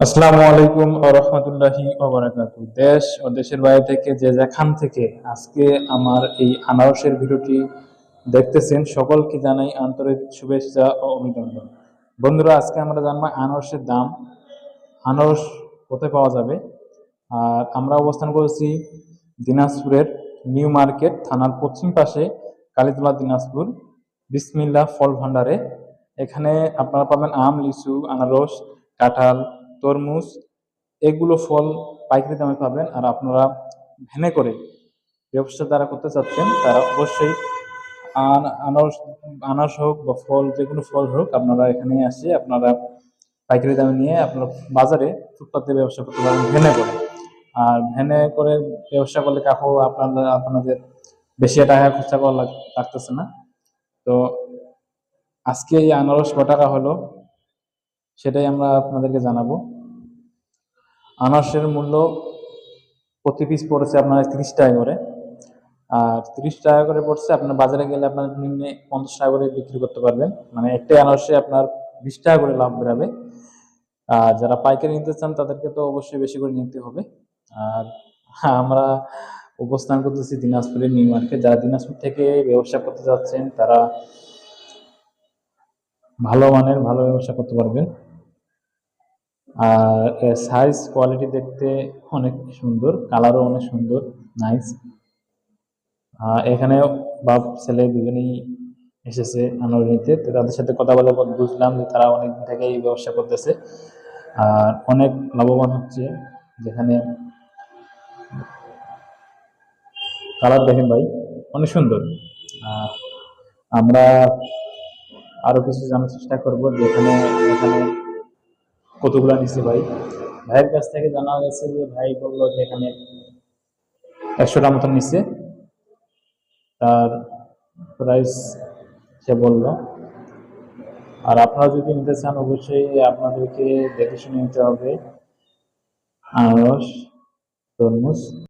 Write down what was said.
আসসালামু আলাইকুম ও রহমতুল্লাহি ওবারাকাতু দেশ ও দেশের বাইরে থেকে যে যেখান থেকে আজকে আমার এই আনারসের ভিডিওটি দেখতেছেন, সকলকে জানাই আন্তরিক শুভেচ্ছা ও অভিনন্দন। বন্ধুরা, আজকে আমরা জানব আনারসের দাম। আনারস কোথায় পাওয়া যাবে? আর আমরা অবস্থান করেছি দিনাজপুরের নিউ মার্কেট থানার পশ্চিম পাশে কালীতলা দিনাজপুর বিসমিল্লা ফল ভান্ডারে এখানে আপনারা পাবেন আম, লিচু, আনারস, কাঁঠাল তরমুজ, এগুলো ফল পাইকারি দামে পাবেন। আর আপনারা ভ্যানে করে ব্যবসা যারা করতে চাচ্ছেন, তারা অবশ্যই আন- আনারস আনারস হোক বা ফল, যে কোনো ফল হোক, আপনারা এখানে আসে আপনারা পাইকারি দামে নিয়ে আপনারা বাজারে ফুটপাতে ব্যবসা করতে পারেন ভ্যানে করে। আর ভ্যানে করে ব্যবসা করলে কাকু আপনাদের আপনাদের বেশি টাকা খরচা করা লাগতেছে না। তো আজকে এই আনারস ক টাকা হলো সেটাই আমরা আপনাদেরকে জানাব। আনারসের মূল্য প্রতি পিস পড়েছে আপনার তিরিশ টাকা করে। আর তিরিশ টাকা করে পড়ছে, আপনার বাজারে গেলে আপনার নিম্নে পঞ্চাশ টাকা করে বিক্রি করতে পারবেন। মানে একটাই আনারসে আপনার বিশ টাকা করে লাভ বেরাবে। আর যারা পাইকারি নিতে চান, তাদেরকে তো অবশ্যই বেশি করে নিতে হবে। আর আমরা অবস্থান করতেছি দিনাজপুরের নিউ মার্কেট যারা দিনাজপুর থেকে ব্যবসা করতে যাচ্ছেন, তারা ভালো মানের ভালো ব্যবসা করতে পারবেন। আর সাইজ কোয়ালিটি দেখতে অনেক সুন্দর কালারও অনেক সুন্দর নাইস এখানে বাপ, ছেলে দুজনেই এসেছে আনার নিতে তো তাদের সাথে কথা বলে বুঝলাম যে তারা অনেক থেকে এই ব্যবসা করতেছে। আর, অনেক লাভবান হচ্ছে, যেখানে কালার দেখেন ভাই, অনেক সুন্দর। আমরা আরও কিছু জানার চেষ্টা করব, যেখানে, এখানে কতগুলো নিছে ভাই? ভাইয়ের কাছ থেকে জানা গেছে যে ভাই বলল যে এখানে একশোটা মতন নিছে। তার প্রাইস সে বলল। আর আপনারা যদি নিতে চান, অবশ্যই আপনাদেরকে দেখে শুনে নিতে হবে। আনারস, তরমুজ।